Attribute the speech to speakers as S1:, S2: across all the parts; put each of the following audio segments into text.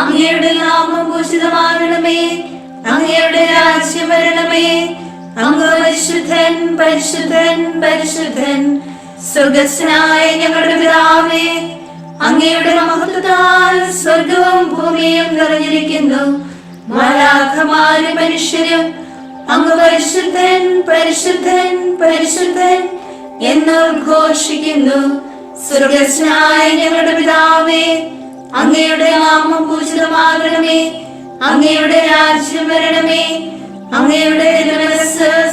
S1: അങ്ങയുടെ നാമം പൂഷിതമാകണമേ അങ്ങയുടെ രാജ്യം വരണമേ. അങ്ങ് പരിശുദ്ധൻ പരിശുദ്ധൻ പരിശുദ്ധൻ സ്വർഗസ്നായ ഞങ്ങളുടെ പിതാവേ. അങ്ങയുടെ മഹത്വത്താൽ സ്വർഗവും ഭൂമിയും നിറഞ്ഞിരിക്കുന്നു. മാലാഖമാരും മനുഷ്യരും അങ്ങ് പരിശുദ്ധൻ പരിശുദ്ധൻ പരിശുദ്ധൻ എന്ന് ഉദ്ഘോഷിക്കുന്നു സ്വർഗസ്നായ ഞങ്ങളുടെ പിതാവേ അങ്ങയുടെ നാമം പൂജിതമാകണമേ. അങ്ങയുടെ രാജ്യം വരണമേ. അങ്ങയുടെ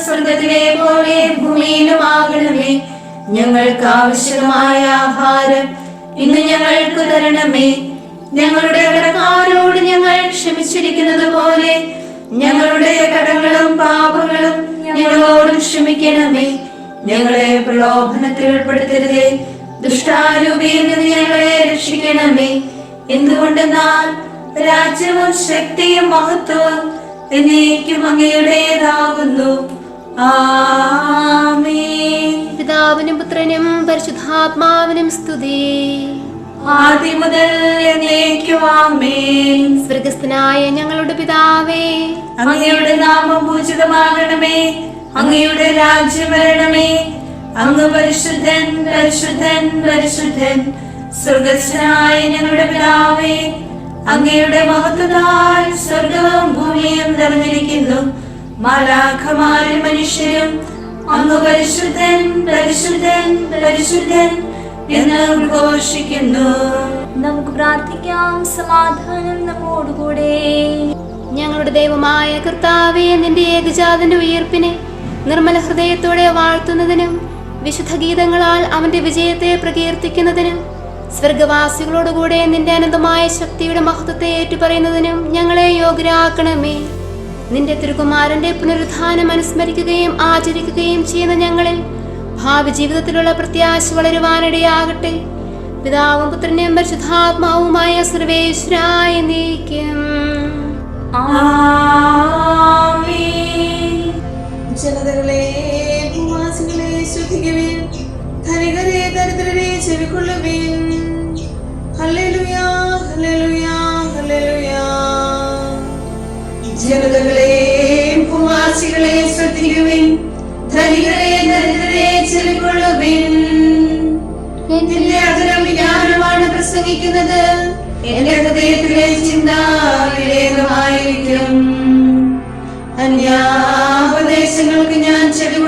S1: സ്വർഗത്തിലെ പോലെ ഭൂമിയിലുമാകണമേ. ഞങ്ങൾക്ക് ആവശ്യമായ ആഹാരം ഇന്ന് ഞങ്ങൾക്ക് തരണമേ. ഞങ്ങളുടെ കടക്കാരോട് ഞങ്ങൾ ക്ഷമിച്ചിരിക്കുന്നത് പോലെ ഞങ്ങളുടെ കടങ്ങളും പാപങ്ങളും ഞങ്ങളോട് ക്ഷമിക്കണമേ. ഞങ്ങളെ പ്രലോഭനത്തിൽ ഉൾപ്പെടുത്തരുതേ. ദുഷ്ടാരൂപിയിൽ നിന്ന് ഞങ്ങളെ രക്ഷിക്കണമേ. എന്തുകൊണ്ടെന്നാൽ രാജ്യവും ശക്തിയും മഹത്വവും എന്നേക്കും അങ്ങയുടേതാകുന്നു.
S2: പിതാവിനും പുത്രനും പരിശുദ്ധാത്മാവിനും സ്തുതി.
S1: ആദ്യം മുതൽ
S2: സ്വർഗസ്ഥനായ ഞങ്ങളുടെ പിതാവേ
S1: അങ്ങയുടെ നാമം പൂജിതമാകണമേ അങ്ങയുടെ രാജ്യം വരണമേ. അങ്ങ് പരിശുദ്ധൻ പരിശുദ്ധൻ പരിശുദ്ധൻ. സ്വർഗസ്നായ ഞങ്ങളുടെ പിതാവേ അങ്ങയുടെ മഹത്വത്താൽ സ്വർഗവും ഭൂമിയും നിറഞ്ഞിരിക്കുന്നു. മാലാഖമാരും മനുഷ്യരും അങ്ങ് പരിശുദ്ധൻ പരിശുദ്ധൻ പരിശുദ്ധൻ എന്ന് ഉദ്ഘോഷിക്കുന്നു.
S3: നമുക്ക് പ്രാർത്ഥിക്കാം. സമാധാനം നമ്മോടുകൂടെ.
S2: ഞങ്ങളുടെ ദൈവമായ കർത്താവെ നിന്റെ ഏകജാതന്റെ ഉയർപ്പിനെ നിർമ്മല ഹൃദയത്തോടെ വാഴ്ത്തുന്നതിനും വിശുദ്ധ ഗീതങ്ങളാൽ അവന്റെ വിജയത്തെ പ്രകീർത്തിക്കുന്നതിനും സ്വർഗവാസികളോടുകൂടെ നിന്റെ അനന്തമായ ശക്തിയുടെ മഹത്വത്തെ ഏറ്റുപറയുന്നതിനും ഞങ്ങളെ യോഗ്യരാക്കണമേ. നിന്റെ തിരുകുമാരന്റെ പുനരുദ്ധാനം അനുസ്മരിക്കുകയും ആചരിക്കുകയും ചെയ്യുന്ന ഞങ്ങളിൽ ഭാവി ജീവിതത്തിലുള്ള പ്രത്യാശ വളരുവാനിടയാകട്ടെ. പിതാവും പുത്രനും പരിശുദ്ധാത്മാവുമായ സർവേശ്വരായ നീക്കും.
S1: ആമേൻ.
S4: ജനതകളെ ഭൂവാസികളെ ശ്രദ്ധിക്കുവിൻ.
S1: പ്രസംഗിക്കുന്നത്. എന്റെ ഹൃദയത്തിലെ ചിന്ത അന്യാപദേശങ്ങൾക്ക് ഞാൻ ചെവി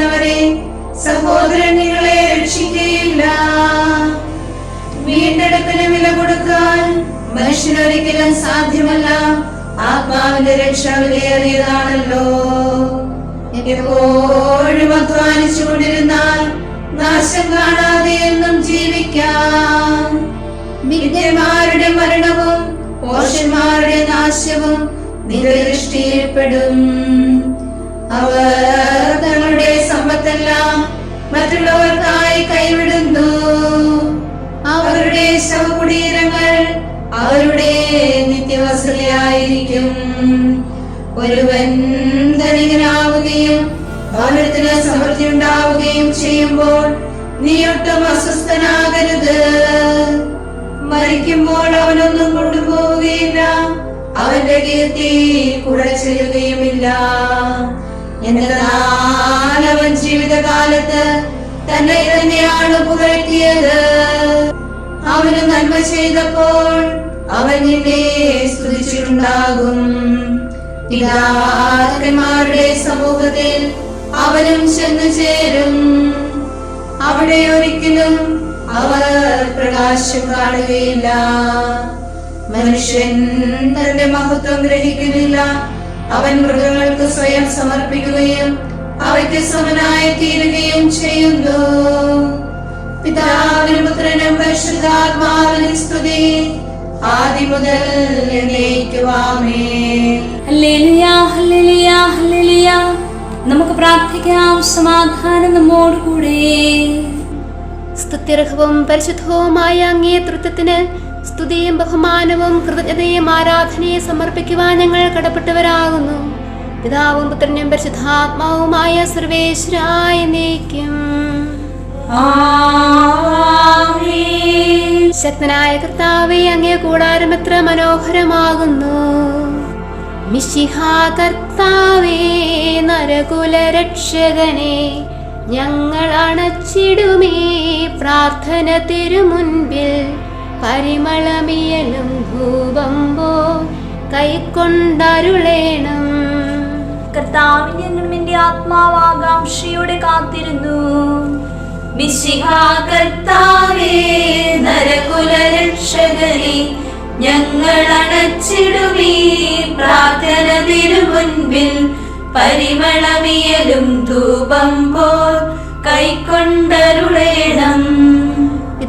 S1: പ്രശംസിക്കുന്നവരെ സഹോദരൻ നിങ്ങളെ രക്ഷിക്കുകയില്ല വീണ്ടെടുപ്പിന് വില കൊടുക്കാൻ മനുഷ്യനൊരിക്കലും സാധ്യമല്ല. ആത്മാവിന്റെ രക്ഷ വിലയേറിയതാണല്ലോ. എപ്പോഴും അധ്വാനിച്ചു കൊണ്ടിരുന്നാൽ നാശം കാണാതെ എന്നും ജീവിക്കാം. വിദ്യമാരുടെ മരണവും പോഷന്മാരുടെ നാശവും നിന്റെ ദൃഷ്ടിയിൽപ്പെടും അവർ തങ്ങളുടെ സമ്പത്തെല്ലാം മറ്റുള്ളവർക്കായി കൈവിടുന്നു. അവരുടെ ശവകുടീരങ്ങൾ അവരുടെ നിത്യവസതിയായിരിക്കും ഒരുവൻ ധനികനാവുകയും ഭവനത്തിന് സമൃദ്ധി ഉണ്ടാവുകയും ചെയ്യുമ്പോൾ നീ ഒട്ടും അസ്വസ്ഥനാകരുത്. മരിക്കുമ്പോൾ അവനൊന്നും കൊണ്ടുപോവുകയില്ല. അവന്റെ കീർത്തി കുഴച്ചെല്ലുകയുമില്ല എന്നാൽ അവൻ ജീവിതകാലത്ത് തന്നെ തന്നെയാണ് പുകഴ്ത്തിയത്. അവന് നന്മ ചെയ്തപ്പോൾ അവൻ നിന്നെ സ്തുതിച്ചിട്ടുണ്ടാകും. പിതാക്കന്മാരുടെ സമൂഹത്തിൽ അവനും ചെന്നു ചേരും. അവിടെ ഒരിക്കലും അവർ പ്രകാശം കാണുകയില്ല. മനുഷ്യൻ തന്റെ മഹത്വം ഗ്രഹിക്കുന്നില്ല. അവൻ മൃഗങ്ങൾക്ക് സ്വയം സമർപ്പിക്കുകയും അവയ്ക്ക് സമനായി തീരുകയും ചെയ്യുന്നു. പിതാവിനും പുത്രനും പരിശുദ്ധാത്മാവിനും സ്തുതി. ആദി മുതൽ
S3: നമുക്ക് പ്രാർത്ഥിക്കാം സമാധാനം നമ്മോടുകൂടെ.
S2: സ്തുത്യർഹവും പരിശുദ്ധവുമായ അങ്ങേ തൃത്വത്തിന് സ്തുതിയും ബഹുമാനവും കൃതജ്ഞതയും ആരാധനയെ സമർപ്പിക്കുവാൻ ഞങ്ങൾ കടപ്പെട്ടവരാകുന്നു. പിതാവും പുത്രനും പരിശുദ്ധാത്മാവുമായ സർവേശ്വരായ നീക്കും ശക്തനായ കർത്താവെ അങ്ങേ കൂടാരം എത്ര മനോഹരമാകുന്നു. മിശിഹ കർത്താവേ നരകുല രക്ഷകനെ ഞങ്ങൾ അണച്ചിടുമേ പ്രാർത്ഥന തിരുമുൻപിൽ. പരിമളമിയലും ഭൂപമ്പോ പോ കൈക്കൊണ്ടരുളേണം.
S3: കർത്താവിന്റെ ഞങ്ങളും എന്റെ ആത്മാവ് കാത്തിരുന്നു. കർത്താവേ നരകുല രക്ഷകനെ ഞങ്ങൾ അണച്ചിടുമീ പ്രാർത്ഥന തിരുമുൻപിൽ പരിമളമിയലും ധൂപം പോൽ കൈക്കൊണ്ടരുളേണം.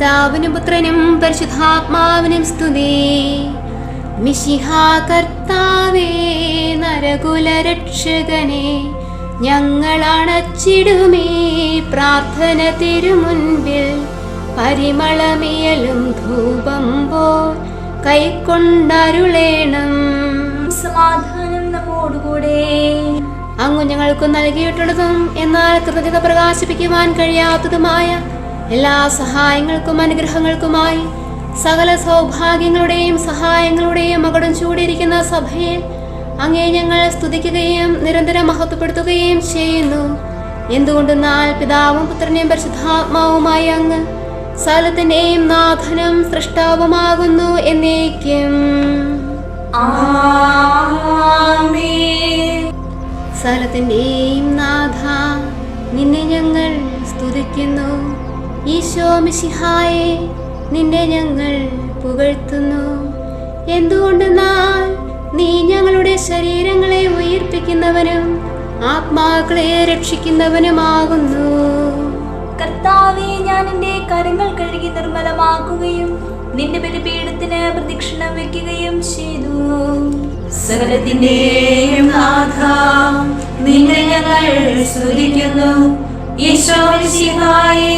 S2: പിതാവിനും പുത്രനും പരിശുദ്ധാത്മാവിനും സ്തുതി. മിശിഹാ കർത്താവേ നരകുല രക്ഷകനെ ഞങ്ങൾ അണച്ചിടുമേ പ്രാർത്ഥന തിരുമുൻപിൽ. പരിമളമിയലും ധൂപം പോ കൈക്കൊണ്ടരുളേണം.
S3: സമാധാനം നമ്മോടുകൂടെ.
S2: അങ്ങു ഞങ്ങൾക്ക് നൽകിയിട്ടുള്ളതും എന്നാൽ കൃതജ്ഞത പ്രകാശിപ്പിക്കുവാൻ കഴിയാത്തതുമായ എല്ലാ സഹായങ്ങൾക്കും അനുഗ്രഹങ്ങൾക്കുമായി സകല സൗഭാഗ്യങ്ങളുടെയും സഹായങ്ങളുടെയും മകടം ചൂടിയിരിക്കുന്ന സഭയിൽ അങ്ങേ ഞങ്ങൾ സ്തുതിക്കുകയും നിരന്തരം മഹത്വപ്പെടുത്തുകയും ചെയ്യുന്നു. എന്തുകൊണ്ടെന്നാൽ പിതാവും പുത്രനെയും പരിശുദ്ധാത്മാവുമായി അങ്ങ് സകലത്തിന്റെയും നാഥനും സൃഷ്ടാവുമാകുന്നു എന്നേക്കും. സകലത്തിന്റെയും നാഥ നിന്നെ ഞങ്ങൾ സ്തുതിക്കുന്നു. ഈശോ മിശിഹായെ നിന്നെ ഞങ്ങൾ പുകഴ്ത്തുന്നു. എന്തുകൊണ്ടെന്നാൽ നീ ഞങ്ങളുടെ ശരീരങ്ങളെ ഉയർപ്പിക്കുന്നവനും ആത്മാക്കളെ രക്ഷിക്കുന്നവനുമാകുന്നു.
S3: കർത്താവെ ഞാൻ എന്റെ കരങ്ങൾ കഴുകി നിർമ്മലമാക്കുകയും നിന്റെ ബലിപീഠത്തിന് പ്രദക്ഷിണം വെക്കുകയും ചെയ്തു.
S1: സകലത്തിന്റെയും നാഥ നിന്നെ ഞങ്ങൾ സ്തുതിക്കുന്നു. ഈശോമിശിഹായെ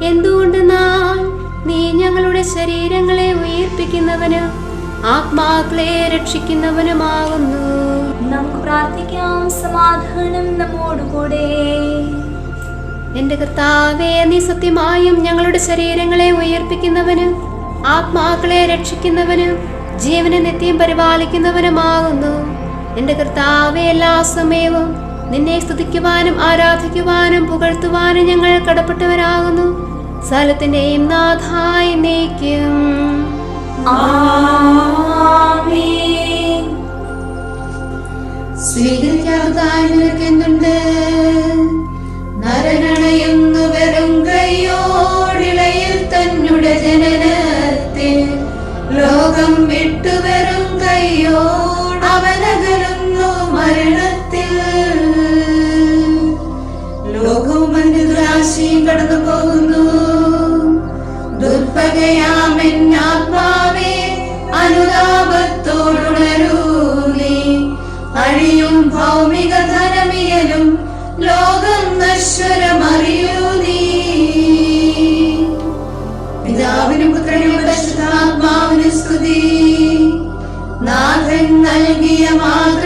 S2: എന്തുകൊണ്ടെന്നാൽ നീ ഞങ്ങളുടെ ശരീരങ്ങളെ ഉയർപ്പിക്കുന്നവന് ആത്മാക്കളെ രക്ഷിക്കുന്നവനുമാകുന്നു?
S3: നമുക്ക് പ്രാർത്ഥിക്കാം സമാധാനം നമ്മോടുകൂടെ
S2: എന്റെ കർത്താവേ നീ സത്യമായും ഞങ്ങളുടെ ശരീരങ്ങളെ ഉയർപ്പിക്കുന്നവന് ആത്മാക്കളെ രക്ഷിക്കുന്നവന് ജീവനെ നിത്യം പരിപാലിക്കുന്നവനുമാകുന്നു. എന്റെ കർത്താവെ എല്ലാ സമയവും നിന്നെ സ്തുതിക്കുവാനും ആരാധിക്കുവാനും പുകഴ്ത്തുവാനും ഞങ്ങൾ കടപ്പെട്ടവരാകുന്നു. സ്ഥലത്തിന്റെയും നാഥായി നീക്കും
S1: സ്വീകരിക്കാതായി നിനക്കെന്തുണ്ട് നരനണയുന്നു വെറും കയ്യോടിളയിൽ തന്നെ ജനനത്തിൽ ലോകം വിട്ടു വെറും കയ്യോ അവനകലുന്നു മരണത്തിൽ. കടന്നു പോകുന്നു. ദുർഭഗയാമെന്നാത്മാവേ അനുതാപത്തോടുണരൂ നീ അഴിയും ഭൗമിക ധനമിയലും ലോകം നശ്വരമറിയൂ നീ പിതാവിനും പുത്രനും പരിശുദ്ധാത്മാവിനും സ്തുതി. നാഥൻ നൽകിയ മാതൃകയാ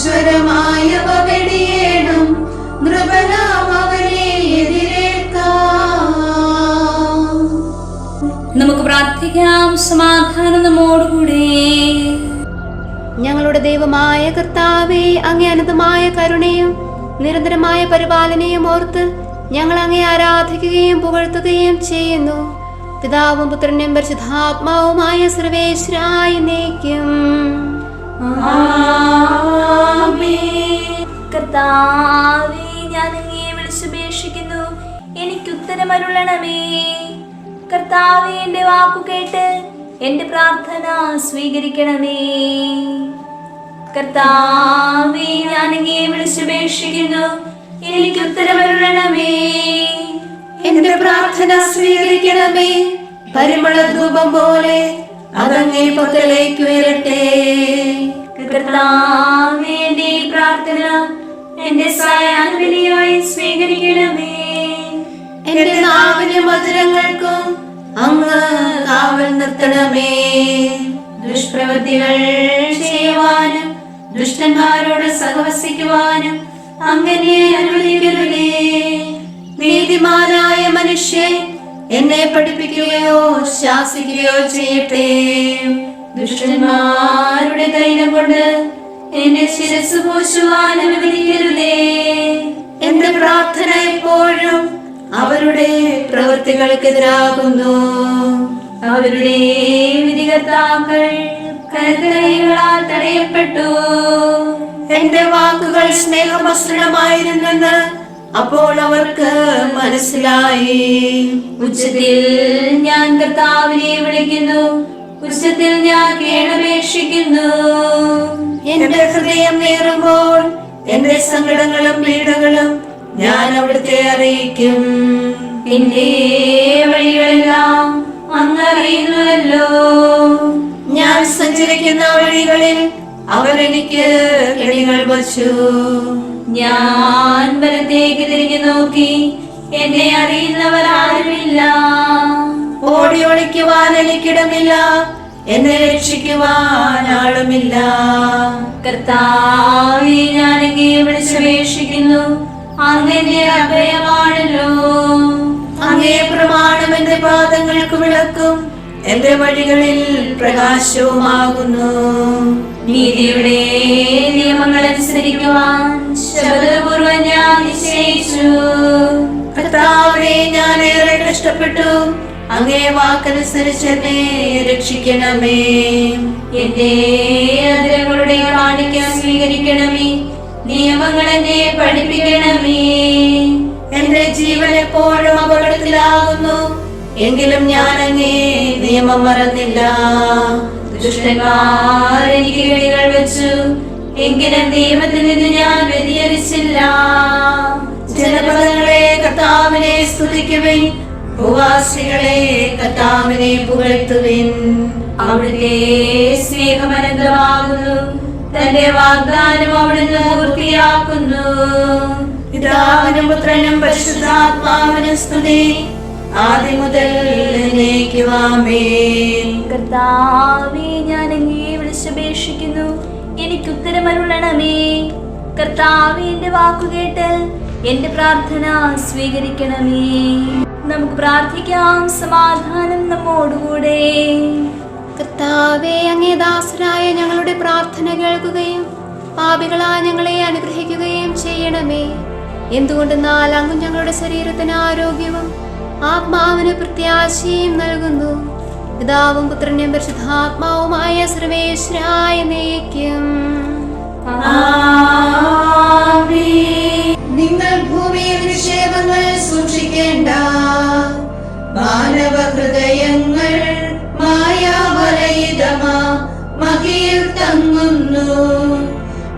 S1: നശ്വരമായവ വെടിയേണം നൃപനാം അവനെ എതിരേൽക്കാം.
S3: നമുക്ക് പ്രാർത്ഥിക്കാം. സമാധാനം നമ്മോടുകൂടെ.
S2: ഞങ്ങളുടെ ദൈവമായ കർത്താവേ അങ്ങേ അനന്തമായ കരുണയും നിരന്തരമായ പരിപാലനയും ഓർത്ത് ഞങ്ങൾ അങ്ങേ ആരാധിക്കുകയും പുകഴ്ത്തുകയും ചെയ്യുന്നു. പിതാവും പുത്രനും പരിശുദ്ധാത്മാവുമായ സർവേശ്വരായി നയിക്കും.
S3: കർത്താവേ ഞാൻ അങ്ങയെ വിളിച്ചുപേക്ഷിക്കുന്നു. എനിക്ക് ഉത്തരമരുളണമേ കർത്താവേ എന്റെ വാക്കു കേട്ട് എന്റെ പ്രാർത്ഥന സ്വീകരിക്കണമേ. കർത്താവേ ഞാൻ അങ്ങയെ വിളിച്ചുപേക്ഷിക്കുന്നു. എനിക്ക് ഉത്തരമരുളണമേ
S1: എന്റെ പ്രാർത്ഥന സ്വീകരിക്കണമേ. പരിമള ധൂപം പോലെ അതങ്ങേ പക്കലേക്ക് വരട്ടെ
S3: കർത്താവേ എന്റെ ഈ പ്രാർത്ഥന എന്റെ സായാഹ്നബലിയായി സ്വീകരിക്കണമേ.
S1: എന്റെ നാവിന് മധുരങ്ങൾക്കും അങ്ങ് കാവൽ നിർത്തണമേ.
S3: ദുഷ്പ്രവൃത്തികൾ ചെയ്യുവാനും ദുഷ്ടന്മാരോട് സഹവസിക്കുവാനും അങ്ങനെ അനുവദിക്കരുതേ
S1: നീതിമാനായ മനുഷ്യൻ എന്നെ പഠിപ്പിക്കുകയോ ശാസിക്കുകയോ ചെയ്യട്ടെ.
S3: ദുഷ്ടന്മാരുടെ തൈലം കൊണ്ട് എന്റെ ശിരസ് പോശുവാൻ അനുവദിക്കരുതേ.
S1: എന്റെ പ്രാർത്ഥന എപ്പോഴും അവരുടെ പ്രവൃത്തികൾക്കെതിരാകുന്നു.
S3: അവരുടെ വിധികർത്താക്കൾ കരുതലകളാൽ തടയപ്പെട്ടു.
S1: എന്റെ വാക്കുകൾ സ്നേഹമസൃണമായിരുന്നെന്ന് അപ്പോൾ അവർക്ക് മനസ്സിലായി.
S3: ഉച്ചത്തിൽ ഞാൻ കർത്താവിനെ വിളിക്കുന്നു. ഉച്ചത്തിൽ ഞാൻ കേണപേക്ഷിക്കുന്നു.
S1: എന്റെ ഹൃദയം നേറുമ്പോൾ എന്റെ സങ്കടങ്ങളും പീഡകളും ഞാൻ അവിടുത്തെ അറിയിക്കും.
S3: എന്റെ വഴികളെല്ലാം അങ്ങറിയുന്നുവല്ലോ
S1: ഞാൻ സഞ്ചരിക്കുന്ന വഴികളിൽ അവരെനിക്ക് കെണികൾ വച്ചു.
S3: ഞാൻ വലത്തേക്ക് തിരിഞ്ഞു നോക്കി. എന്നെ അറിയുന്നവർ ആരുമില്ല.
S1: ഓടി ഒളിക്കുവാൻ എനിക്കിടമില്ല. എന്നെ രക്ഷിക്കുവാൻ ആളുമില്ല.
S3: കർത്താവി ഞാൻ അങ്ങേ വിളിച്ചപേക്ഷിക്കുന്നു. അങ്ങനെ അഭയമാണല്ലോ.
S1: അങ്ങേ പ്രമാണം എന്റെ പാദങ്ങൾക്ക് വിളക്കും. എന്റെ വഴികളിൽ പ്രകാശവുമാകുന്നു.
S3: നീതിയുടെ നിയമങ്ങൾ അനുസരിക്കുവാൻ ശബ്ദപൂർവം ഞാൻ നിശ്ചയിച്ചു.
S1: കർത്താവെ ഞാൻ ഏറെ കഷ്ടപ്പെട്ടു. അങ്ങേ വാക്കനുസരിച്ച് എന്നെ രക്ഷിക്കണമേ.
S3: എന്റെ അതിരങ്ങളുടെ കാണിക്ക സ്വീകരിക്കണമേ. നിയമങ്ങൾ എന്നെ പഠിപ്പിക്കണമേ.
S1: എന്റെ ജീവൻ എപ്പോഴും അപകടത്തിലാകുന്നു. എങ്കിലും ഞാൻ അങ്ങേ നിയമം മറന്നില്ല.
S3: ദുഷ്ടന്മാർ എനിക്ക് കെണികൾ വെച്ചു. എങ്കിലും നിയമത്തിൽ നിന്ന് ഞാൻ വ്യതിചരിച്ചില്ല
S1: ജനപദങ്ങളെ കർത്താവിനെ സ്തുതിക്കുവിൻ. ഭൂവാസികളെ കർത്താവിനെ പുകഴ്ത്തുവിൻ.
S3: അവിടുത്തെ സ്നേഹമനന്തമാകുന്നു. തന്റെ വാഗ്ദാനം അവിടുന്ന് പൂർത്തിയാക്കുന്നു.
S1: പിതാവിനും പുത്രനും പരിശുദ്ധാത്മാവിനും സ്തുതി. ആദ്യം മുതൽ എന്നേക്കുമാമേൻ
S3: കർത്താവേ ഞാൻ അങ്ങേ വിളിച്ചപേക്ഷിക്കുന്നു എനിക്ക് ഉത്തരമരുളണമേ കർത്താവേ എന്റെ വാക്കുകേട്ട് എന്റെ പ്രാർത്ഥന സ്വീകരിക്കണമേ. നമുക്ക് പ്രാർത്ഥിക്കാം സമാധാനം നമ്മോടുകൂടെ.
S2: കർത്താവേ അങ്ങേ ദാസരായ ഞങ്ങളുടെ പ്രാർത്ഥന കേൾക്കുകയും പാപികളാ ഞങ്ങളെ അനുഗ്രഹിക്കുകയും ചെയ്യണമേ. എന്തുകൊണ്ടെന്നാൽ അങ്ങ് ഞങ്ങളുടെ ശരീരത്തിന് ആരോഗ്യവും ആത്മാവിന് പ്രത്യാശയും നൽകുന്നു. പിതാവും പുത്രനും പരിശുദ്ധാത്മാവുമായ സർവേശ്വരായ നയിക്കും
S1: നിങ്ങൾ ഭൂമിയിൽ നിക്ഷേപങ്ങൾ സൂക്ഷിക്കേണ്ട. മാനവ ഹൃദയങ്ങൾ മായാവലയിതമാ മകിയിൽ തങ്ങുന്നു.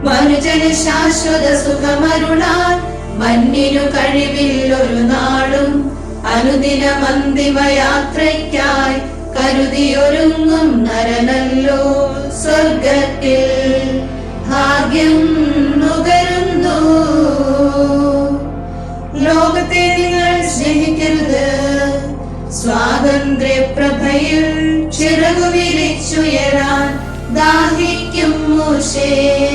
S1: മനുജന് ശാശ്വത സുഖമരുളാൻ മഞ്ഞിനു കഴിവിൽ ഒരു നാളും അനുദിനം മന്ദിവ യാത്രയ്ക്കായി കരുതിയൊരുങ്ങും നരനല്ലോ സ്വർഗത്തിൽ. ഭാഗ്യം നുകരുന്നു. ലോകത്തെ നിങ്ങൾ സ്നേഹിക്കരുത്. സ്വാതന്ത്ര്യ പ്രഭയിൽ ചിറകു വിരിച്ചുയരാൻ ദാഹിക്കും മൂശേ.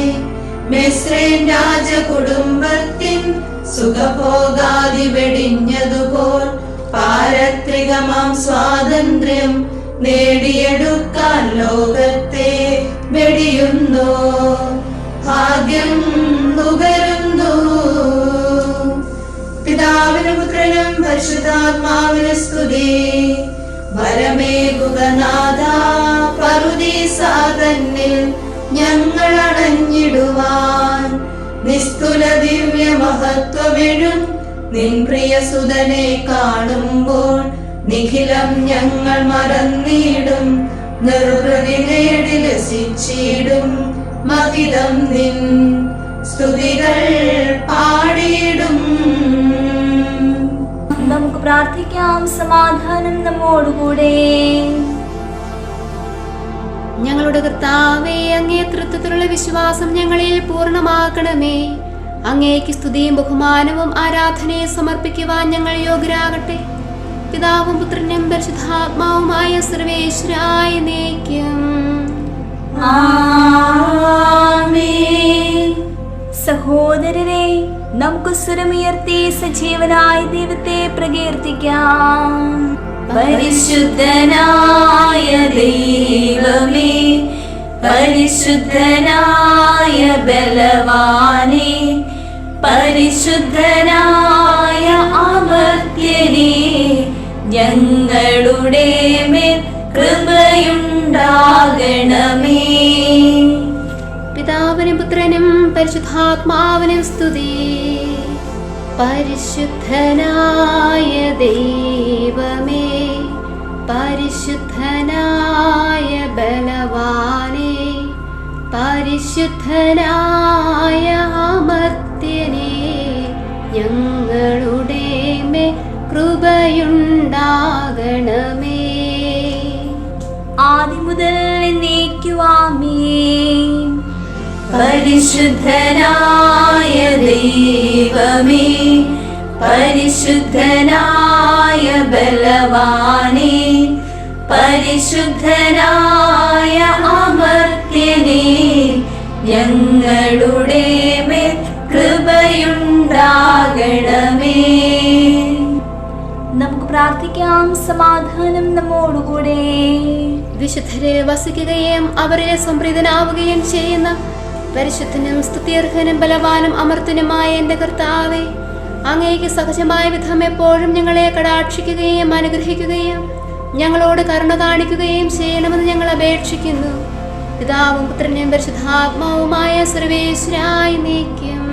S1: മെസ്രേൻ രാജകുടുംബത്തിൻ സുഖഭോഗാതി വെടിഞ്ഞതുപോൽ പാരത്രികമാം സ്വാതന്ത്ര്യം നേടിയെടുക്കാൻ ലോകത്തെ വെടിയുന്നു. ഭാഗ്യം നുകരുന്നു. പിതാവിന് പുത്രനും പരിശുദ്ധാത്മാവിന് സ്തുതി. വരമേകുകനാഥ പറുദീസ സാതന്നിൽ ഞങ്ങൾ അണഞ്ഞിടുവാൻ നിസ്തുല ദിവ്യ മഹത്വമെഴും നിൻ പ്രിയ സുതനെ കാണുമ്പോൾ നിഖിലം ഞങ്ങൾ മറന്നിടും നിർവൃതി നേടി രസിച്ചിടും മഹിതം നിൻ സ്തുതികൾ പാടിയിടും.
S3: നമുക്ക് പ്രാർത്ഥിക്കാം സമാധാനം നമ്മോടുകൂടെ.
S2: ഞങ്ങളുടെ കർത്താവേ അങ്ങേ തൃത്വത്തിലുള്ള വിശ്വാസം ഞങ്ങളിൽ പൂർണമാക്കണമേ. അങ്ങേക്ക് സ്തുതിയും ബഹുമാനവും ആരാധനയും സമർപ്പിക്കുവാൻ ഞങ്ങൾ യോഗ്യരാകട്ടെ. പിതാവും പുത്രനും പരിശുദ്ധാത്മാവുമായ സർവേശ്വരായ നേക്കും.
S3: സഹോദരരെ നമുക്ക് സ്വരമുയർത്തി സജീവനായ ദൈവത്തെ പ്രകീർത്തിക്കാം. പരിശുദ്ധനായ ദൈവമേ പരിശുദ്ധനായ ബലവാനെ പരിശുദ്ധനായ അമർത്യനെ ഞങ്ങളുടെ മേൽ കൃപയുണ്ടാകണമേ.
S2: പിതാവിനും പുത്രനും പരിശുദ്ധാത്മാവിനും സ്തുതി. പരിശുദ്ധനായ ദൈവമേ പരിശുദ്ധനായ ബലവാനെ പരിശുദ്ധനായ അമർത്യനെ ഞങ്ങളുടെ മേ കൃപയുണ്ടാകണമേ.
S3: ആദ്യം മുതൽ എന്നേക്കുവാമേ പരിശുദ്ധനായ ദൈവമേ പരിശുദ്ധനായ ബലവാനെ പരിശുദ്ധനായ അമർത്യനെ ഞങ്ങളുടെ മേൽ കൃപയുണ്ടാകണമേ. നമുക്ക് പ്രാർത്ഥിക്കാം സമാധാനം നമ്മോടുകൂടെ.
S2: വിശുദ്ധരെ വസിക്കുകയും അവരെ സംപ്രീതനാവുകയും ചെയ്യുന്ന പരിശുദ്ധനും സ്തുത്യർഹനും ബലവാനും അമർത്തനുമായ എന്റെ കർത്താവെ അങ്ങേക്ക് സഹജമായ വിധം എപ്പോഴും ഞങ്ങളെ കടാക്ഷിക്കുകയും അനുഗ്രഹിക്കുകയും ഞങ്ങളോട് കരുണ കാണിക്കുകയും ചെയ്യണമെന്ന് ഞങ്ങൾ അപേക്ഷിക്കുന്നു. പിതാവും പുത്രനും പരിശുദ്ധാത്മാവുമായ സർവേശ്വരായി നീക്കും.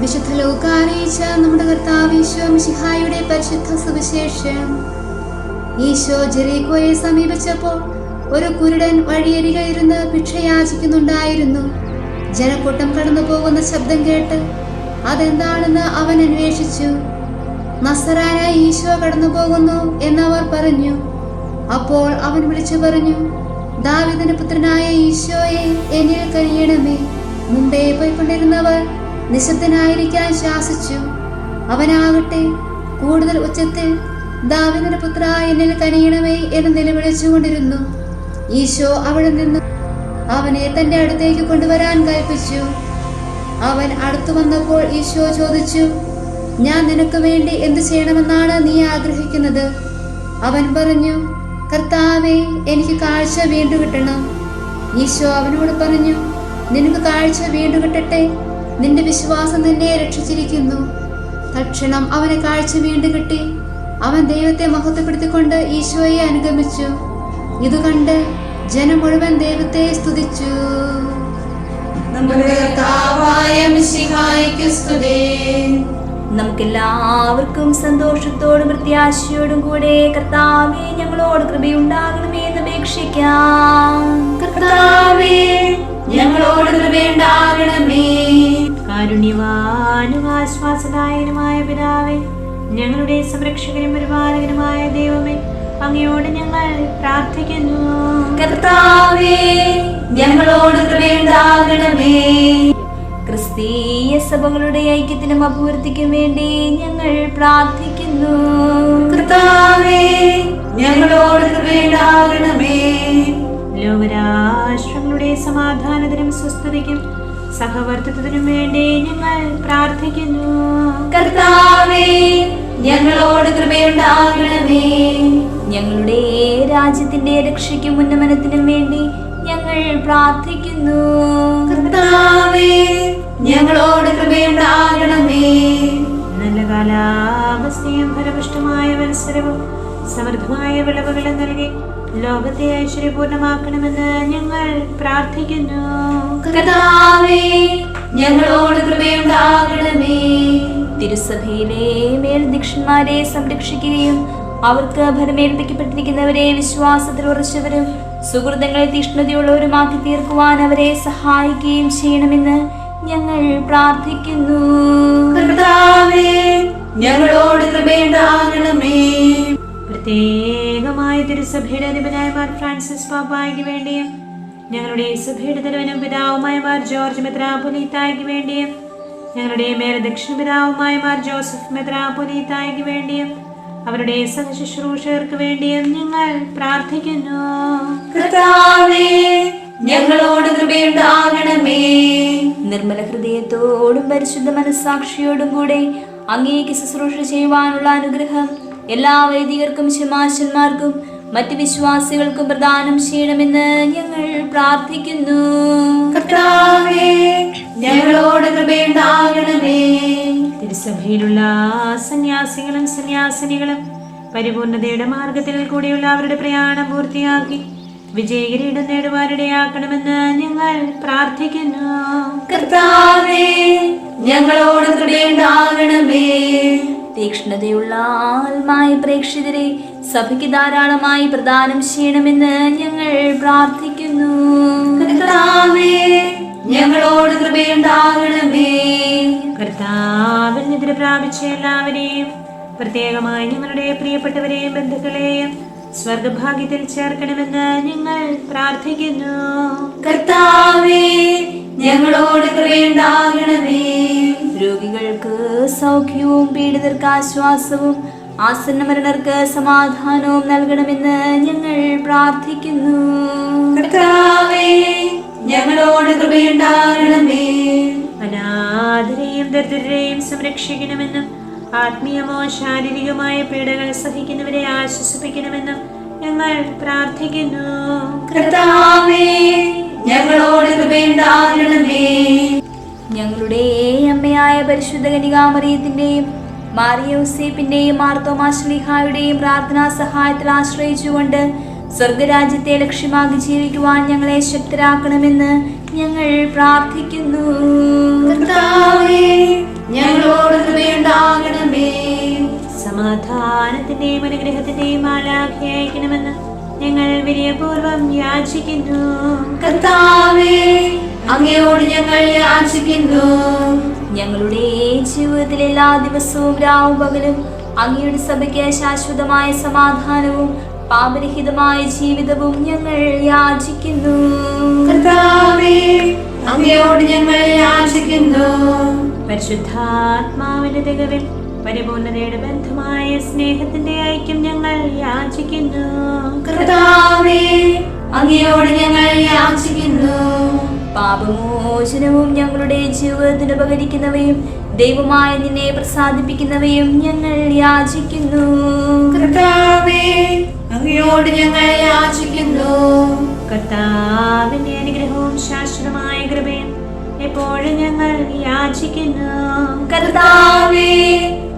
S2: വിശുദ്ധ ലോകാനയിച്ച നമ്മുടെ കർത്താവ് ഈശോ മിശിഹായുടെ പരിശുദ്ധ സുവിശേഷം. ഈശോ ജെറീകോയെ സമീപിച്ചപ്പോൾ ഒരു കുരുടൻ വഴിയരികെ ഇരുന്ന് ഭിക്ഷയാചിക്കുന്നുണ്ടായിരുന്നു. ജനക്കൂട്ടം കടന്നു പോകുന്ന ശബ്ദം കേട്ട് അതെന്താണെന്ന് അവൻ അന്വേഷിച്ചു. നസറായ ഈശോ കടന്നു പോകുന്നു എന്നവർ പറഞ്ഞു. അപ്പോൾ അവൻ വിളിച്ചു പറഞ്ഞു ദാവിദന പുത്രനായ ഈശോയെ എന്നിൽ കഴിയണമേ. മുമ്പേ പോയിക്കൊണ്ടിരുന്നവർ നിശബ്ദനായിരിക്കാൻ ശാസിച്ചു. അവനാകട്ടെ കൂടുതൽ ഉച്ചത്തിൽ ദാവിദിന്റെ പുത്ര എന്നിൽ കനിയണമേ എന്ന് നിലവിളിച്ചുകൊണ്ടിരുന്നു. ഈശോ അവിടെ നിന്ന് അവനെ തന്റെ അടുത്തേക്ക് കൊണ്ടുവരാൻ കൽപ്പിച്ചു. അവൻ അടുത്തു വന്നപ്പോൾ ഈശോ ചോദിച്ചു ഞാൻ നിനക്ക് വേണ്ടി എന്തു ചെയ്യണമെന്നാണ് നീ ആഗ്രഹിക്കുന്നത്? അവൻ പറഞ്ഞു കർത്താവെ എനിക്ക് കാഴ്ച വീണ്ടു കിട്ടണം. ഈശോ അവനോട് പറഞ്ഞു നിനക്ക് കാഴ്ച വീണ്ടു കിട്ടട്ടെ. നിന്റെ വിശ്വാസം നിന്നെ രക്ഷിച്ചിരിക്കുന്നു. തക്ഷണം അവനെ കാഴ്ച വീണ്ടു കിട്ടി. അവൻ ദൈവത്തെ മഹത്വപ്പെടുത്തിക്കൊണ്ട് ഈശോയെ അനുഗമിച്ചു. ഇത് കണ്ട് ജനം മുഴുവൻ ദൈവത്തെ സ്തുതിച്ചു.
S3: നമുക്കെല്ലാവർക്കും സന്തോഷത്തോടും പ്രത്യാശയോടും കൂടെ കർത്താവെ ഞങ്ങളോട് കൃപയുണ്ടാകണമേ എന്ന് അപേക്ഷിക്കാം.
S1: കർത്താവേ ഞങ്ങളോട് കൃപയുണ്ടാകണമേ.
S5: കാരുണ്യവാനും ആശ്വാസദായകനുമായ പിതാവേ ഞങ്ങളുടെ സംരക്ഷകനും പരിപാലകനുമായ ദൈവമേ അങ്ങയോട് ഞങ്ങൾ പ്രാർത്ഥിക്കുന്നു.
S3: കർത്താവേ ഞങ്ങളോട് കൃപയുണ്ടാകണമേ. ക്രിസ്തീയ സഭകളുടെ ഐക്യത്തിനും അഭിവൃദ്ധിക്കും വേണ്ടി ഞങ്ങൾ പ്രാർത്ഥിക്കുന്നു.
S1: കർത്താവേ ഞങ്ങളോട് കൃപയുണ്ടാകണമേ.
S5: ലോകരാഷ്ട്രങ്ങളുടെ സമാധാനത്തിനും സ്വസ്ഥതയ്ക്കും സഹവർത്തിത്വത്തിനും വേണ്ടി ഞങ്ങൾ പ്രാർത്ഥിക്കുന്നു.
S3: കർത്താവേ ഞങ്ങളോട് കൃപയുണ്ടാകണമേ. ഞങ്ങളുടെ രാജ്യത്തിന്റെ രക്ഷയ്ക്കും ഉന്നമനത്തിനും വേണ്ടി ഞങ്ങൾ പ്രാർത്ഥിക്കുന്നു.
S1: കർത്താവേ ഞങ്ങളോട് കൃപയുണ്ടാകണമേ.
S5: നല്ല കാലാവസ്ഥയും ഫലപുഷ്ടമായ മത്സരവും സമൃദ്ധമായ വിളവുകളും നൽകി ലോകത്തെ ഐശ്വര്യപൂർണമാക്കണമെന്ന് ഞങ്ങൾ പ്രാർത്ഥിക്കുന്നു.
S1: കർത്താവേ ഞങ്ങളോട് കൃപയുണ്ടാകണമേ
S3: മേൽദീക്ഷന്മാരെ സംരക്ഷിക്കുകയും അവർക്ക് ഫലമേൽപ്പിക്കപ്പെട്ടിരിക്കുന്നവരെ വിശ്വാസത്തിൽ ഉറച്ചവരും സുഹൃതങ്ങളെ തീഷ്ണതയുള്ളവരുമാക്കി തീർക്കുവാൻ അവരെ സഹായിക്കുകയും ചെയ്യണമെന്ന് ഞങ്ങൾ പ്രാർത്ഥിക്കുന്നു.
S1: ഞങ്ങളോട് കൃപയുണ്ടാകണമേ
S5: പ്രത്യേകമായ തിരുസഭയുടെ അധിപനായ മാർ ഫ്രാൻസിസ് പാപ്പായ്ക്ക് വേണ്ടിയും ഞങ്ങളുടെ സഭയുടെ തലവനും പിതാവുമായ മാർ ജോർജ് മെത്രാപൊലീത്തായ്ക്ക് വേണ്ടിയും ഞങ്ങളുടെ മേലദക്ഷിണ ദക്ഷിണപിതാവുമായ മാർ ജോസഫ് മെത്രാപൊലീത്തായ്ക്ക് വേണ്ടിയും അവരുടെ സഹശുശ്രൂഷകർക്ക് വേണ്ടിയും ഞങ്ങൾ പ്രാർത്ഥിക്കുന്നു.
S1: ഞങ്ങളോട് കൃപയുണ്ടാകണമേ.
S3: നിർമ്മല ഹൃദയത്തോടും പരിശുദ്ധ മനസ്സാക്ഷിയോടും കൂടെ അങ്ങേക്ക് ശുശ്രൂഷ ചെയ്യുവാനുള്ള അനുഗ്രഹം എല്ലാ വൈദികർക്കും ശമാശന്മാർക്കും മറ്റ് വിശ്വാസികൾക്കും പ്രദാനം ചെയ്യണമെന്ന് ഞങ്ങൾ പ്രാർത്ഥിക്കുന്നു.
S1: കർത്താവേ
S5: തിരുസഭയിലുള്ള സന്യാസികളും സന്യാസിനികളും പരിപൂർണതയുടെ മാർഗത്തിൽ കൂടിയുള്ള അവരുടെ പ്രയാണം പൂർത്തിയാക്കി വിജയകിരീടം നേടുവാനിടയാക്കണമെന്ന് ഞങ്ങൾ പ്രാർത്ഥിക്കുന്നു.
S1: കർത്താവേ ഞങ്ങളോട് കൃപയുണ്ടാകണമേ
S3: തീക്ഷ്ണതയുള്ള ആത്മായ പ്രേക്ഷിതരെ സഭയ്ക്ക് ധാരാളമായി പ്രദാനം ചെയ്യണമെന്ന് ഞങ്ങൾ പ്രാർത്ഥിക്കുന്നു.
S1: കർത്താവേ ഞങ്ങളോട് കൃപയുണ്ടാകണമേ.
S5: കർത്താവിൽ നിദ്ര പ്രാപിച്ച എല്ലാവരെയും പ്രത്യേകമായി ഞങ്ങളുടെ പ്രിയപ്പെട്ടവരെയും ബന്ധുക്കളെയും സ്വർഗഭാഗ്യത്തിൽ ചേർക്കണമെന്ന് ഞങ്ങൾ പ്രാർത്ഥിക്കുന്നു.
S1: കർത്താവേ ഞങ്ങളോട് കൃപയുണ്ടാകണമേ.
S3: രോഗികൾക്ക് സൗഖ്യവും പീഡിതർക്ക് ആശ്വാസവും ആസന്ന മരണർക്ക് സമാധാനവും നൽകണമെന്ന് ഞങ്ങൾ പ്രാർത്ഥിക്കുന്നു.
S1: കർത്താവേ ഞങ്ങളോട് കൃപയുണ്ടാകണമേ.
S5: അനാഥരെയും ദരിദ്രരെയും സംരക്ഷിക്കണമെന്നും ആത്മീയമോ ശാരീരികമായ പീഡകൾ സഹിക്കുന്നവരെ ആശ്വസിപ്പിക്കണമെന്നും ഞങ്ങൾ പ്രാർത്ഥിക്കുന്നു.
S1: കർത്താവേ ഞങ്ങളോട് കൃപയുണ്ടാകണമേ.
S3: ഞങ്ങളുടെ അമ്മയായ പരിശുദ്ധ കനികാമറിയത്തിന്റെയും മാറിയോസേപ്പിന്റെയും മാർത്തോമാശ്ലിഹായുടെയും പ്രാർത്ഥനാ സഹായത്തിൽ ആശ്രയിച്ചുകൊണ്ട് സ്വർഗരാജ്യത്തെ ലക്ഷ്യമാക്കി ജീവിക്കുവാൻ ഞങ്ങളെ ശക്തരാക്കണമെന്ന് ഞങ്ങൾ പ്രാർത്ഥിക്കുന്നു.
S1: ഞങ്ങളോട് കൃപയുണ്ടാകണമേ.
S5: സമാധാനത്തിന്റെയും അനുഗ്രഹത്തിന്റെയും ആലാഖ്യയക്കണമെന്ന് ഞങ്ങൾ വിനയപൂർവം യാചിക്കുന്നു.
S1: കർത്താവേ അങ്ങയോട് ഞങ്ങൾ യാചിക്കുന്നു.
S3: ഞങ്ങളുടെ ജീവിതത്തിൽ എല്ലാ ദിവസവും രാവും പകലും അങ്ങയുടെ സഭയ്ക്ക് ശാശ്വതമായ സമാധാനവും പാപരഹിതമായ ജീവിതവും ഞങ്ങൾ യാചിക്കുന്നു.
S1: കർത്താവേ അങ്ങയോട് ഞങ്ങൾ യാചിക്കുന്നു.
S5: പരിശുദ്ധാത്മാവിന്റെ തികവിൽ പരിപൂർണതയുടെ ബന്ധമായ സ്നേഹത്തിന്റെ ഐക്യം ഞങ്ങൾ യാചിക്കുന്നു.
S1: കർത്താവേ അങ്ങയോട് ഞങ്ങൾ യാചിക്കുന്നു.
S3: പാപമോചനവും ഞങ്ങളുടെ ജീവിതത്തിന് ഉപകരിക്കുന്നവയും ദൈവമായ നിന്നെ പ്രസാദിപ്പിക്കുന്നവയും ഞങ്ങൾ യാചിക്കുന്നു.
S1: കർത്താവേ അങ്ങയോട് ഞങ്ങൾ യാചിക്കുന്നു.
S5: കർത്താവിന്റെ അനുഗ്രഹവും ശാശ്വതമായ കൃപയും എപ്പോഴും ഞങ്ങൾ യാചിക്കുന്നു.
S1: കർത്താവേ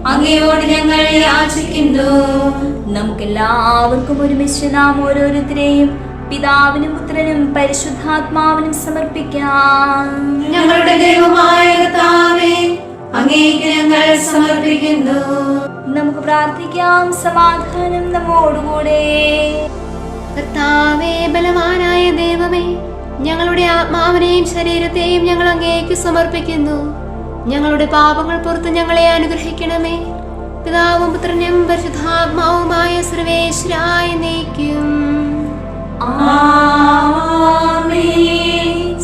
S1: അങ്ങയോട് ഞങ്ങൾ യാചിക്കുന്നു.
S3: നമുക്കെല്ലാവർക്കും ഒരുമിച്ച് നാം ഓരോരുത്തരെയും പിതാവിനും പുത്രനും പരിശുദ്ധാത്മാവിനും സമർപ്പിക്കാം.
S1: ഞങ്ങളുടെ ദൈവമായ സമർപ്പിക്കുന്നു.
S3: നമുക്ക് പ്രാർത്ഥിക്കാം. സമാധാനം നമ്മോടുകൂടെ.
S2: കർത്താവേ ബലവാനായ ദൈവമേ ഞങ്ങളുടെ ആത്മാവിനെയും ശരീരത്തെയും ഞങ്ങൾ അങ്ങേക്ക് സമർപ്പിക്കുന്നു. ഞങ്ങളുടെ പാപങ്ങൾ പുറത്ത് ഞങ്ങളെ അനുഗ്രഹിക്കണമേ. പിതാവും പുത്രനും പരിശുദ്ധാത്മാവുമായ സർവേശ്വരായ നീക്കും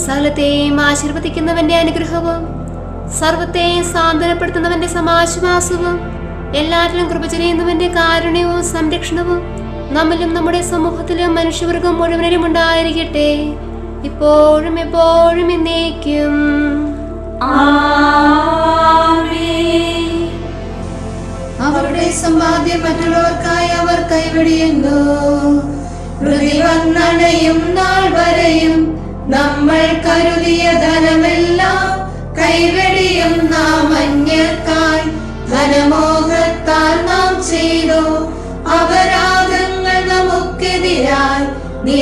S2: സകലത്തെയും ആശീർവദിക്കുന്നവന്റെ അനുഗ്രഹവും സർവത്തെയും സാന്ത്വനപ്പെടുത്തുന്നവന്റെ സമാശ്വാസവും എല്ലാറ്റിലും കൃപ ചെയ്യുന്നവന്റെ കാരുണ്യവും സംരക്ഷണവും
S6: നമ്മിലും നമ്മുടെ സമൂഹത്തിലും മനുഷ്യവർഗം മുഴുവനും ഉണ്ടായിരിക്കട്ടെ. ഇപ്പോഴും എപ്പോഴും എന്നേക്കും.
S1: അവരുടെ സമ്പാദ്യം മറ്റുള്ളവർക്കായി അവർ കൈവിടിയുന്നു. വന്നണയും നാൾ വരെയും നമ്മൾ കരുതിയ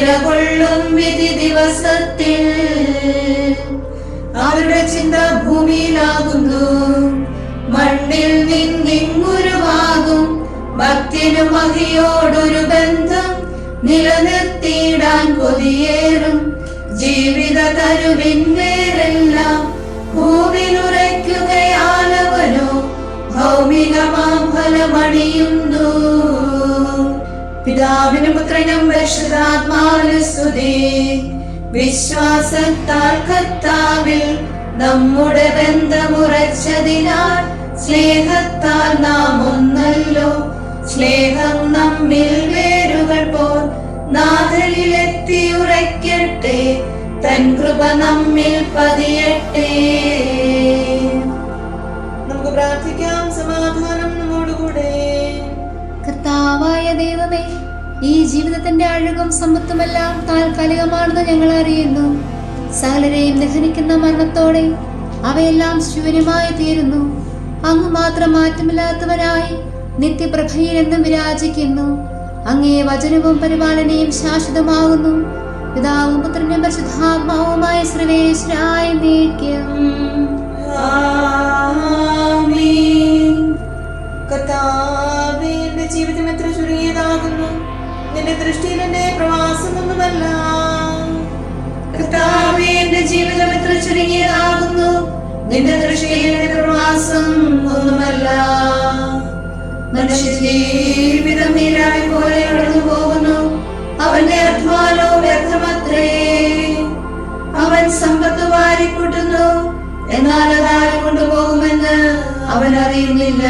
S1: നിലകൊള്ളും വിധി ദിവസത്തിൽ. അവരുടെ ചിന്ത ഭൂമിയിലാകുന്നു. മണ്ണിൽ നിന്നിങ്ങുരുവാകും. ഭക്തിനു മഹിയോടൊരു ബന്ധം നിലനിർത്തിയിടാൻ കൊതിയേറും. ജീവിത തരുവിൻവേരെല്ലാം ഭൂവിലുറയ്ക്കുകയാലവനോ ഭൗമികമാ ഫലമണിയുന്നു പിതാവിനും പുത്രനും പരിശുദ്ധാത്മാവിന് സ്തുതി. വിശ്വാസത്താൽ കർത്താവിൽ നമ്മുടെ ബന്ധമുറച്ചതിനാൽ സ്നേഹത്താൽ നാം ഒന്നല്ലോ. സ്നേഹം നമ്മിൽ വേരുകൾ പോൽ നാഥനിലെത്തി ഉറയ്ക്കട്ടെ. തൻ കൃപ നമ്മിൽ പതിയട്ടെ. നമുക്ക് പ്രാർത്ഥിക്കാം.
S6: കർത്താവായ ദൈവമേ ഈ ജീവിതത്തിന്റെ അഴകും സമ്പത്തുമെല്ലാം താൽക്കാലികമാണെന്ന് ഞങ്ങൾ അറിയുന്നു. സകലരെയും ദഹനിക്കുന്ന മരണത്തോടെ അവയെല്ലാം ശൂന്യമായി തീരുന്നു. അങ്ങ് മാത്രം മാറ്റമില്ലാത്തവനായി നിത്യപ്രഭയിൽ എന്നും വിരാജിക്കുന്നു. അങ്ങേ വചനവും പരിപാലനയും ശാശ്വതമാകുന്നു. പിതാവും പുത്രനും പരിശുദ്ധാത്മാവുമായ ശ്രീവേശ്വരായ നീക്കം
S1: ആമേൻ. ജീവിതം എത്ര ചുരുങ്ങിയതാകുന്നു? നിന്റെ ദൃഷ്ടിയിൽ എന്റെ പ്രവാസമൊന്നുമല്ല. കർത്താവേ എന്റെ ജീവിതം എത്ര ചുരുങ്ങിയതാകുന്നു? നിന്റെ ദൃഷ്ടിയിൽ എന്റെ പ്രവാസം ഒന്നുമല്ല മനുഷ്യ ജീവിതം നീരായി പോലെ കടന്നു പോകുന്നു. അവന്റെ അധ്വാനവും വ്യർത്ഥമത്രേ അവൻ സമ്പത്ത് വാരിക്കൂട്ടുന്നു. എന്നാൽ അതാരെ കൊണ്ടുപോകുമെന്ന് അവൻ അറിയുന്നില്ല.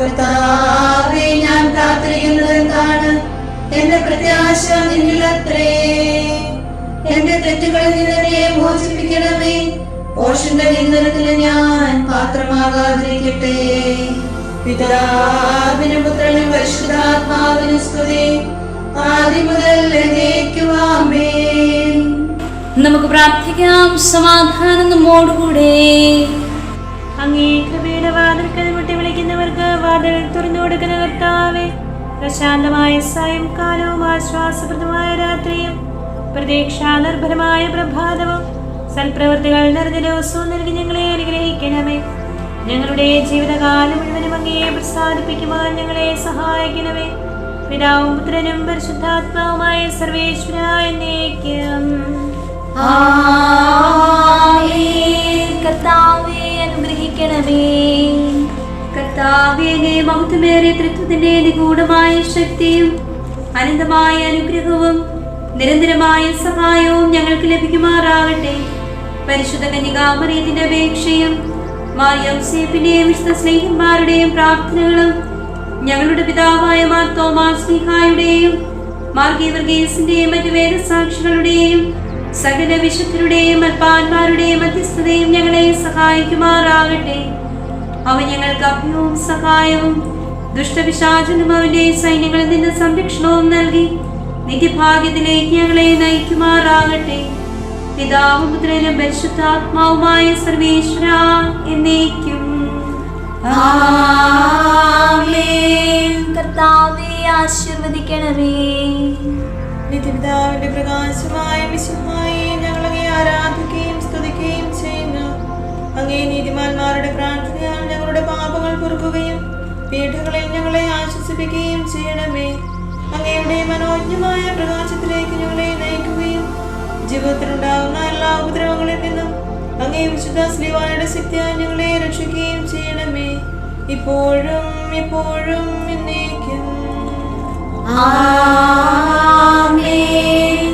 S1: കർത്താവെ ഞാൻ കാത്തിരിക്കുന്നത് എന്താണ് എന്റെ പ്രത്യാശ നിന്നിലത്രേ. എന്റെ തെറ്റുകളിൽ നിന്നെ മോചിപ്പിക്കണമേ. പോഷന്റെ നിന്ദനത്തിന് ഞാൻ പാത്രമാകാതിരിക്കട്ടെ. പിതാവിനും പുത്രനും പരിശുദ്ധാത്മാവിനും സ്തുതി. ആദ്യം മുതൽ
S3: നമുക്ക് പ്രാർത്ഥിക്കാം. സമാധാനം നമ്മോടുകൂടെ.
S5: അങ്ങേ കൃപയുടെ വാതിൽക്കൽ വിളിക്കുന്നവർക്ക് വാതിൽ തുറന്നു കൊടുക്കുന്ന കർത്താവേ പ്രശാന്തമായ സായംകാലവും ആശ്വാസപ്രദമായ രാത്രിയും പ്രതീക്ഷാ നിർഭരമായ പ്രഭാതവും സൽപ്രവൃത്തികൾ നിറഞ്ഞ ദിവസവും നൽകി ഞങ്ങളെ അനുഗ്രഹിക്കണമേ. ഞങ്ങളുടെ ജീവിതകാലം മുഴുവനും അങ്ങയെ പ്രസാദിപ്പിക്കുവാൻ ഞങ്ങളെ സഹായിക്കണമേ. പിതാവും പുത്രനും പരിശുദ്ധാത്മാവുമായ സർവേശ്വരായ
S3: നേക്യം അനുഗ്രഹിക്കണമേ. കർത്താവേ അങ്ങേ മഹത്വമേറിയ തൃത്വത്തിന്റെ നിഗൂഢമായ ശക്തിയും അനന്തമായ അനുഗ്രഹവും നിരന്തരമായ സഹായവും ഞങ്ങൾക്ക് ലഭിക്കുമാറാകട്ടെ. പരിശുദ്ധ കന്യകാമറിയത്തിന്റെ അപേക്ഷയും മാറിയംസേപ്പിന്റെയും വിശുദ്ധ സ്നേഹന്മാരുടെയും പ്രാർത്ഥനകളും ഞങ്ങളുടെ പിതാവായ മാർ തോമാസ് സ്നേഹായുടെയും മാർഗീവർഗീസിന്റെയും മറ്റു വേദസാക്ഷികളുടെയും സകല വിശുദ്ധരുടെയും അൽപ്പാന്മാരുടെയും മധ്യസ്ഥതയും ഞങ്ങളെ സഹായിക്കുമാറാകട്ടെ. അവ ഞങ്ങൾക്ക് അഭയവും സഹായവും ദുഷ്ടപിശാചനും അവന്റെ സൈന്യങ്ങളിൽ നിന്ന് സംരക്ഷണവും നൽകി നിത്യഭാഗ്യത്തിലേക്ക് ഞങ്ങളെ നയിക്കുമാറാകട്ടെ. പിതാവും പുത്രനും പരിശുദ്ധാത്മാവുമായ സർവേശ്വര എന്നേക്കും. കർത്താവെ ആശീർവദിക്കണമേ.
S1: നിത്യപിതാവിന്റെ പ്രകാശമായ വിശുദ്ധായി ഞങ്ങൾ അങ്ങേ ആരാധിക്കുകയും അങ്ങേ നീതിമാന്മാരുടെ പ്രാർത്ഥനയാൽ ഞങ്ങളുടെ പാപങ്ങൾ പൊറുക്കുകയും പീഠകളിൽ ഞങ്ങളെ ആശ്വസിപ്പിക്കുകയും ചെയ്യണമേ. അങ്ങയുടെ മനോജ്ഞമായ പ്രകാശത്തിലേക്ക് ഞങ്ങളെ നയിക്കുകയും ജീവിതത്തിലുണ്ടാകുന്ന എല്ലാ ഉപദ്രവങ്ങളിൽ നിന്നും അങ്ങേ വിശുദ്ധ ശ്രീവാനയുടെ ശക്തിയാൽ ഞങ്ങളെ രക്ഷിക്കുകയും ചെയ്യണമേ. ഇപ്പോഴും ഇപ്പോഴും എന്നേക്കും.
S3: ആമേൻ.